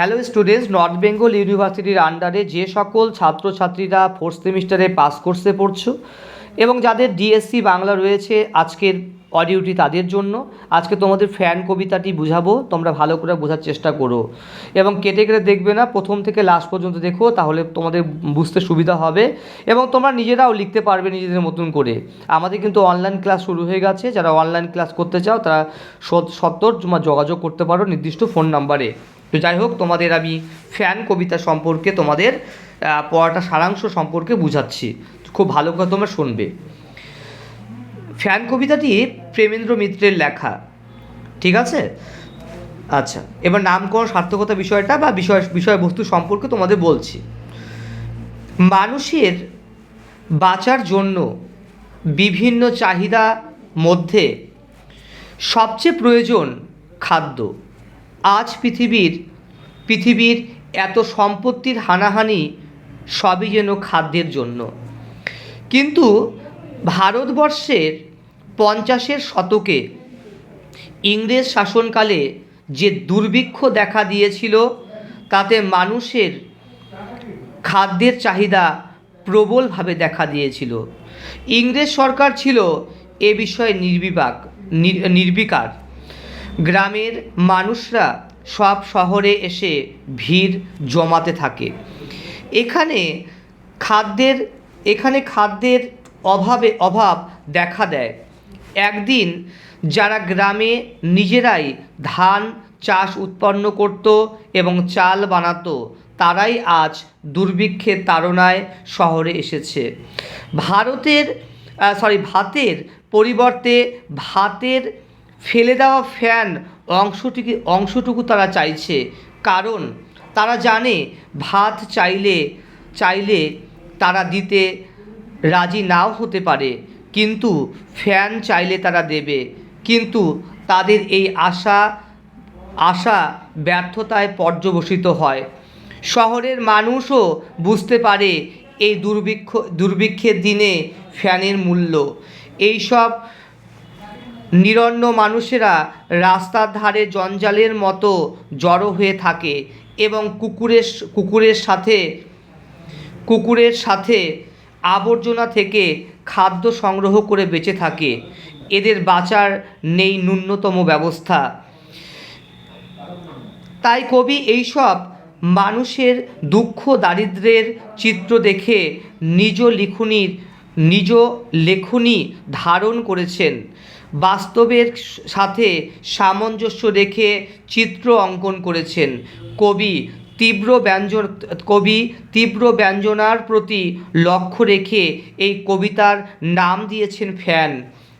Hello students north Bengal ইউনিভার্সিটির আন্ডারে যে সকল ছাত্রছাত্রীরা ফোর্থ সেমিস্টারে পাস কোর্সে পড়ছো এবং যাদের ডিএসসি বাংলা রয়েছে আজকের অডিওটি তাদের জন্য, আজকে তোমাদের ফ্যান কবিতাটি বুঝাবো, তোমরা ভালো করে বোঝার চেষ্টা করো। এবং কেটে কেটে দেখবে না, প্রথম থেকে লাস্ট পর্যন্ত দেখো, তাহলে তোমাদের বুঝতে সুবিধা হবে এবং তোমরা নিজেরাও লিখতে পারবে নিজেদের মতন করে। আমাদের কিন্তু অনলাইন ক্লাস শুরু হয়ে গেছে, যারা অনলাইন ক্লাস করতে চাও তারা সত- সত্তর যোগাযোগ করতে পারো নির্দিষ্ট ফোন নাম্বারে তো যাই হোক, তোমাদের আমি ফ্যান কবিতা সম্পর্কে তোমাদের পড়াটা সারাংশ সম্পর্কে বুঝাচ্ছি। খুব ভালো করে তোমরা শুনবে। ফ্যান কবিতাটি প্রেমেন্দ্র মিত্রের লেখা। ঠিক আছে? আচ্ছা এবার নামকরণ সার্থকতা বিষয়টা বা বিষয়, বিষয়বস্তু সম্পর্কে তোমাদের বলছি। মানুষের বাঁচার জন্য বিভিন্ন চাহিদা মধ্যে সবচেয়ে প্রয়োজন খাদ্য। আজ পৃথিবীর পৃথিবীর এত সম্পত্তির হানাহানি সবই যেন খাদ্যের জন্য। কিন্তু ভারতবর্ষের পঞ্চাশের শতকে ইংরেজ শাসনকালে যে দুর্ভিক্ষ দেখা দিয়েছিল, তাতে মানুষের খাদ্যের চাহিদা প্রবলভাবে দেখা দিয়েছিল। ইংরেজ সরকার ছিল এ বিষয়ে নির্বিবাক, নির- নির্বিকার। গ্রামের মানুষরা সব শহরে এসে ভিড় জমাতে থাকে। এখানে খাদ্যের এখানে খাদ্যের অভাবে অভাব দেখা দেয়। একদিন যারা গ্রামে নিজেরাই ধান চাষ উৎপন্ন করত এবং চাল বানাতো, তারাই আজ দুর্ভিক্ষের তাড়নায় শহরে এসেছে। ভারতের সরি ভাতের পরিবর্তে ভাতের ফেলে দেওয়া ফ্যান অংশটিকে, অংশটুকু তারা চাইছে। কারণ তারা জানে ভাত চাইলে চাইলে তারা দিতে রাজি নাও হতে পারে। কিন্তু ফ্যান চাইলে তারা দেবে। কিন্তু তাদের এই আশা আশা ব্যর্থতায় পর্যবসিত হয়। শহরের মানুষও বুঝতে পারে এই দুর্ভিক্ষ, দুর্ভিক্ষের দিনে ফ্যানের মূল্য। এইসব নিরন্ন মানুষেরা রাস্তার ধারে জঞ্জালের মতো জড়ো হয়ে থাকে এবং কুকুরের কুকুরের সাথে কুকুরের সাথে আবর্জনা থেকে খাদ্য সংগ্রহ করে বেঁচে থাকে। এদের বাঁচার নেই ন্যূনতম ব্যবস্থা। তাই কবি এইসব মানুষের দুঃখ দারিদ্র্যের চিত্র দেখে নিজ লিখনির নিজ লেখনী ধারণ করেছেন। বাস্তবের সাথে সামঞ্জস্য রেখে চিত্র অঙ্কন করেছেন। কবি তীব্র ব্যঞ্জন, কবি তীব্র ব্যঞ্জনার প্রতি লক্ষ্য রেখে এই কবিতার নাম দিয়েছেন ফ্যান,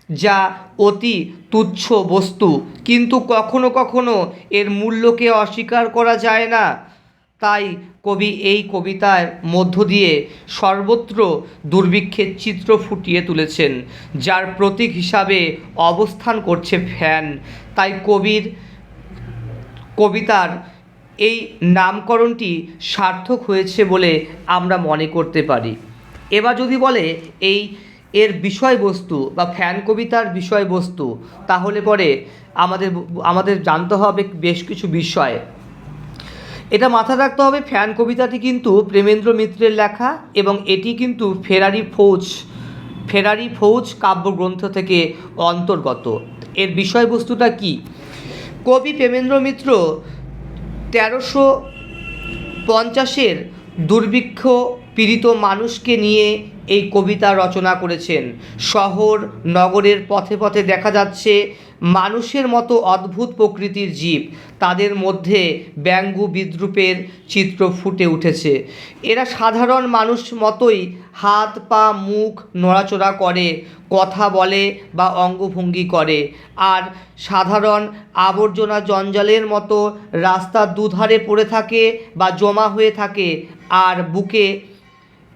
যা অতি তুচ্ছ বস্তু। কিন্তু কখনো কখনো এর মূল্যকে অস্বীকার করা যায় না। তাই কবি এই কবিতার মধ্য দিয়ে সর্বত্র দুর্ভিক্ষের চিত্র ফুটিয়ে তুলেছেন, যার প্রতীক হিসাবে অবস্থান করছে ফ্যান। তাই কবির, কবিতার এই নামকরণটি সার্থক হয়েছে বলে আমরা মনে করতে পারি। এবার যদি বলে এই এর বিষয়বস্তু বা ফ্যান কবিতার বিষয়বস্তু, তাহলে পরে আমাদের আমাদের জানতে হবে বেশ কিছু বিষয়। এটা মাথায় রাখতে হবে, ফ্যান কবিতাটি কিন্তু প্রেমেন্দ্র মিত্রের লেখা এবং এটি কিন্তু ফেরারি ফৌজ ফেরারি ফৌজ কাব্যগ্রন্থ থেকে অন্তর্গত। এর বিষয়বস্তুটা কি? কবি প্রেমেন্দ্র মিত্র তেরোশো পঞ্চাশের দুর্ভিক্ষ পীড়িত মানুষকে নিয়ে এই কবিতা রচনা করেছেন। শহর নগরের পথে পথে দেখা যাচ্ছে মানুষের মতো অদ্ভুত প্রকৃতির জীব। তাদের মধ্যে ব্যঙ্গু বিদ্রুপের চিত্র ফুটে উঠেছে। এরা সাধারণ মানুষ মতোই হাত, পা, মুখ নড়াচড়া করে, কথা বলে বা অঙ্গভঙ্গি করে। আর সাধারণ আবর্জনা জঞ্জালের মতো রাস্তার দুধারে পড়ে থাকে বা জমা হয়ে থাকে আর বুকে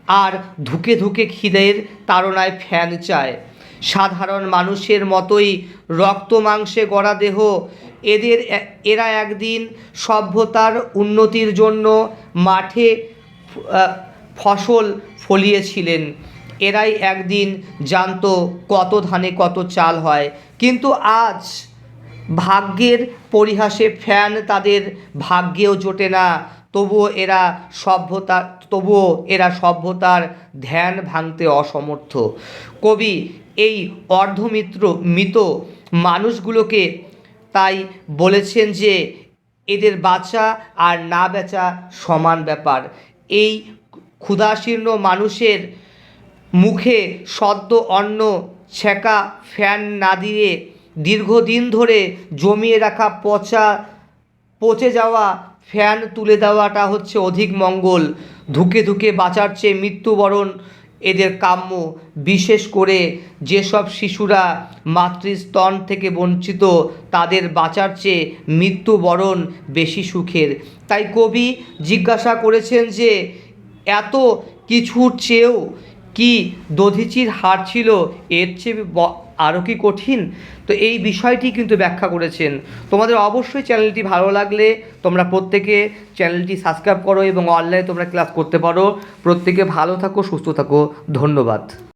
আর ধুকে ধুকে খিদের তাড়নায় ফ্যান চায়। সাধারণ মানুষের মতোই রক্ত মাংসে গড়া দেহ, এদের এরা একদিন সভ্যতার উন্নতির জন্য মাঠে ফসল ফলিয়েছিলেন। এরাই একদিন জানতো কত ধানে কত চাল হয়। কিন্তু আজ ভাগ্যের পরিহাসে ফ্যান তাদের ভাগ্যেও জোটে না। তবুও এরা সভ্যতা, তবুও এরা সভ্যতার ধ্যান ভাঙতে অসমর্থ। কবি এই অর্ধমিত্র, মৃত মানুষগুলোকে তাই বলেছেন যে এদের বাঁচা আর না বেচা সমান ব্যাপার। এই ক্ষুধাশীর্ণ মানুষের মুখে সদ্য অন্ন ছেঁকা ফ্যান না দিয়ে দীর্ঘদিন ধরে জমিয়ে রাখা পচা, পচে যাওয়া ফ্যান তুলে দেওয়াটা হচ্ছে অধিক মঙ্গল। ধুকে ধুকে বাঁচার চেয়ে মৃত্যুবরণ এদের কাম্য। বিশেষ করে যেসব শিশুরা মাতৃস্তন থেকে বঞ্চিত, তাদের বাঁচার চেয়ে মৃত্যুবরণ বেশি সুখের। তাই কবি জিজ্ঞাসা করেছেন যে, এত কিছুর চেয়েও কি দধিচির হার ছিল, এর চেয়ে আরও কি কঠিন? তো এই বিষয়টি কিন্তু ব্যাখ্যা করেছেন। তোমাদের অবশ্যই চ্যানেলটি ভালো লাগলে তোমরা প্রত্যেকে চ্যানেলটি সাবস্ক্রাইব করো এবং অনলাইনে তোমরা ক্লাস করতে পারো। প্রত্যেকে ভালো থাকো, সুস্থ থাকো। ধন্যবাদ।